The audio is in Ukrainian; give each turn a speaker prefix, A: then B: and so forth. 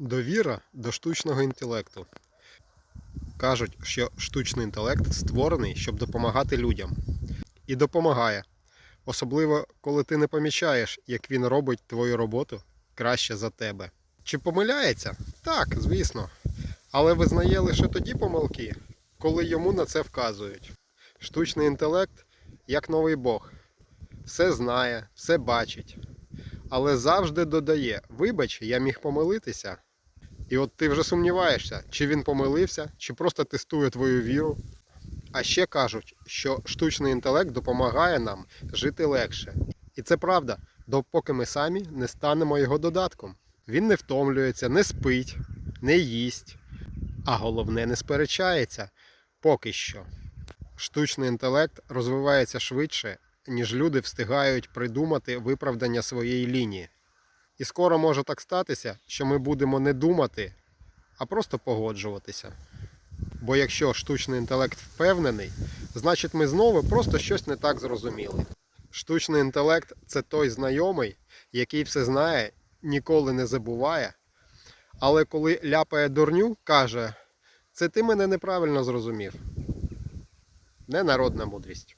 A: Довіра до штучного інтелекту. Кажуть, що штучний інтелект створений, щоб допомагати людям. І допомагає. Особливо, коли ти не помічаєш, як він робить твою роботу краще за тебе. Чи помиляється? Так, звісно. Але визнає лише тоді помилки, коли йому на це вказують. Штучний інтелект як новий Бог. Все знає, все бачить. Але завжди додає: вибач, я міг помилитися. І от ти вже сумніваєшся, чи він помилився, чи просто тестує твою віру. А ще кажуть, що штучний інтелект допомагає нам жити легше. І це правда, допоки ми самі не станемо його додатком. Він не втомлюється, не спить, не їсть, а головне не сперечається поки що. Штучний інтелект розвивається швидше, ніж люди встигають придумати виправдання своєї лінії. І скоро може так статися, що ми будемо не думати, а просто погоджуватися. Бо якщо штучний інтелект впевнений, значить ми знову просто щось не так зрозуміли. Штучний інтелект це той знайомий, який все знає, ніколи не забуває. Але коли ляпає дурню, каже: це ти мене неправильно зрозумів. Ненародна мудрість.